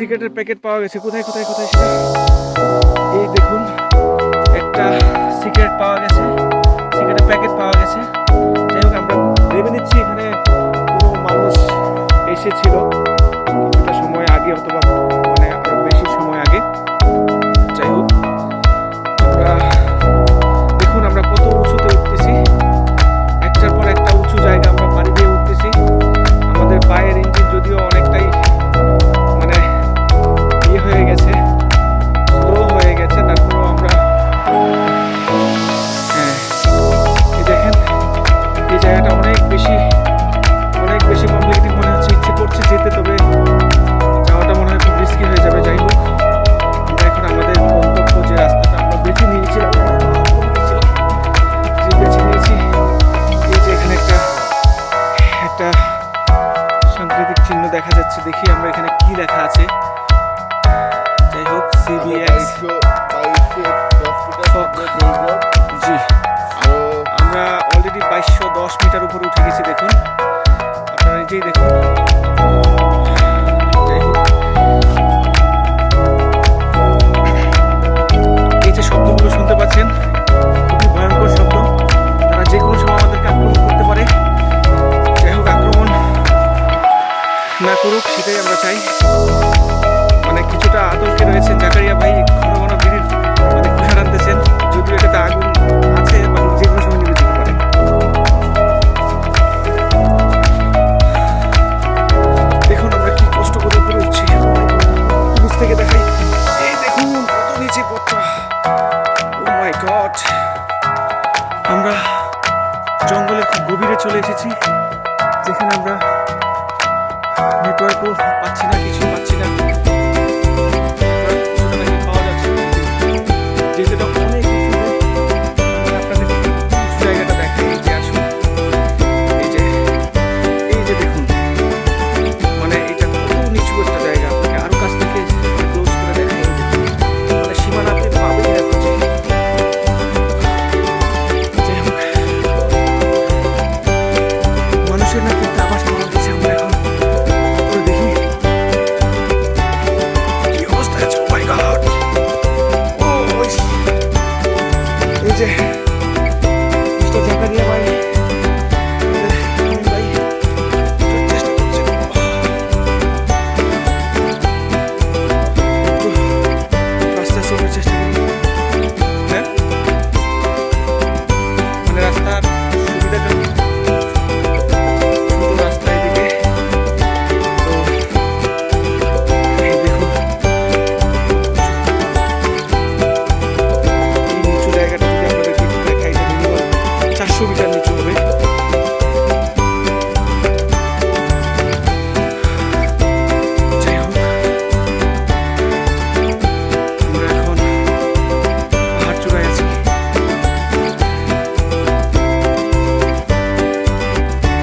সিগারেটের প্যাকেট পাওয়া গেছে। কোথায় কোথায় কোথায় এই দেখুন, একটা সিগারেট পাওয়া গেছে, সিগারেটের প্যাকেট পাওয়া গেছে। যাই হোক, আমরা ভেবে নিচ্ছি এখানে কোনো মানুষ এসেছিল। কিছুটা সময় আগে অথবা আছে দেখি আমরা এখানে কি লেখা আছে। যাই হোক সিবিআই জি। আমরা অলরেডি বাইশশো দশ মিটার উপরে উঠে গেছি দেখুন। মাই গড আমরা জঙ্গলে খুব গভীরে চলে এসেছি যেখানে আমরা নেটওয়ার্কও পাচ্ছি